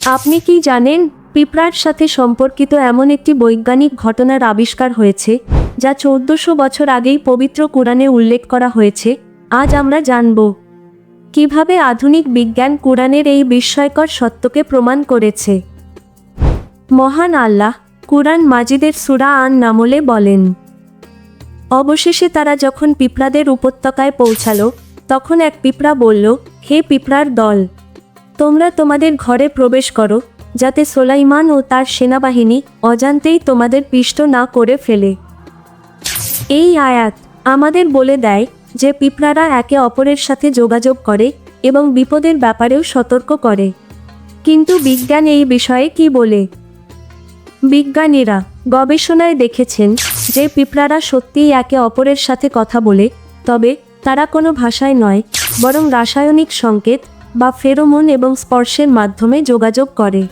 আপনি কি জানেন, পিঁপড়ার সাথে সম্পর্কিত এমন একটি বৈজ্ঞানিক ঘটনার আবিষ্কার হয়েছে, যা চৌদ্দশো বছর আগেই পবিত্র কোরআনে উল্লেখ করা হয়েছে? আজ আমরা জানব। কীভাবে আধুনিক বিজ্ঞান কোরআনের এই বিস্ময়কর সত্যকে প্রমাণ করেছে? মহান আল্লাহ, কুরআন মাজিদের সুরা আন নামলে বলেন, অবশেষে তারা যখন পিঁপড়াদের উপত্যকায় পৌঁছালো, তখন এক পিঁপড়া বলল, হে পিঁপড়ার দল তোমরা তোমাদের ঘরে প্রবেশ করো, যাতে সোলাইমান ও তার সেনাবাহিনী অজান্তেই তোমাদের পিষ্ট না করে ফেলে। এই আয়াত আমাদের বলে দেয় যে পিঁপড়ারা একে অপরের সাথে যোগাযোগ করে এবং বিপদের ব্যাপারেও সতর্ক করে। কিন্তু বিজ্ঞান এই বিষয়ে কি বলে? বিজ্ঞানীরা গবেষণায় দেখেছেন যে পিঁপড়ারা সত্যিই একে অপরের সাথে কথা বলে, তবে তারা কোনো ভাষায় নয়, বরং রাসায়নিক সংকেত বা ফেরোমন এবং স্পর্শের মাধ্যমে যোগাযোগ করে।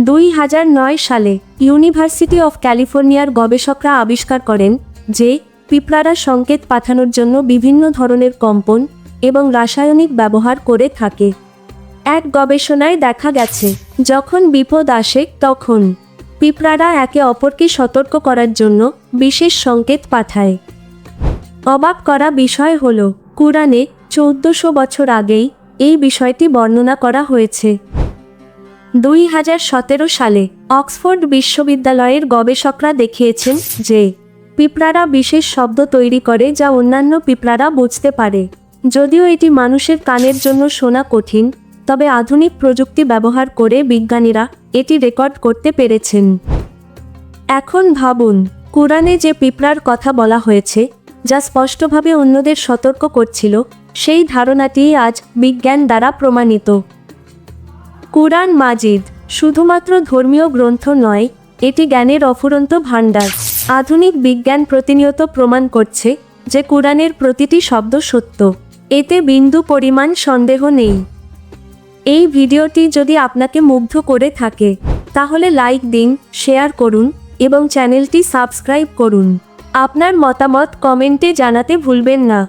দুই হাজার নয় সালে ইউনিভার্সিটি অফ ক্যালিফোর্নিয়ার গবেষকরা আবিষ্কার করেন যে পিঁপড়ারা সংকেত পাঠানোর জন্য বিভিন্ন ধরনের কম্পন এবং রাসায়নিক ব্যবহার করে থাকে। এক গবেষণায় দেখা গেছে, যখন বিপদ আসে, তখন পিঁপড়ারা একে অপরকে সতর্ক করার জন্য বিশেষ সংকেত পাঠায়। অবাক করা বিষয় হল, কুরআনে চৌদ্দশো বছর আগেই এই বিষয়টি বর্ণনা করা হয়েছে। দুই হাজার সতেরো সালে অক্সফোর্ড বিশ্ববিদ্যালয়ের গবেষকরা দেখিয়েছেন যে পিঁপড়ারা বিশেষ শব্দ তৈরি করে যা অন্যান্য পিঁপড়ারা বুঝতে পারে। যদিও এটি মানুষের কানের জন্য শোনা কঠিন, তবে আধুনিক প্রযুক্তি ব্যবহার করে বিজ্ঞানীরা এটি রেকর্ড করতে পেরেছেন। এখন ভাবুন, কোরআনে যে পিঁপড়ার কথা বলা হয়েছে যা স্পষ্টভাবে অন্যদের সতর্ক করছিল, সেই ধারণাটি আজ বিজ্ঞান দ্বারা প্রমাণিত। কুরআন মাজিদ শুধুমাত্র ধর্মীয় গ্রন্থ নয়, এটি জ্ঞানের অফুরন্ত ভাণ্ডার। আধুনিক বিজ্ঞান প্রতিনিয়ত প্রমাণ করছে যে কোরআনের প্রতিটি শব্দ সত্য। এতে বিন্দু পরিমাণ সন্দেহ নেই। এই ভিডিওটি যদি আপনাকে মুগ্ধ করে থাকে, তাহলে লাইক দিন, শেয়ার করুন এবং চ্যানেলটি সাবস্ক্রাইব করুন। আপনার মতামত কমেন্টে জানাতে ভুলবেন না।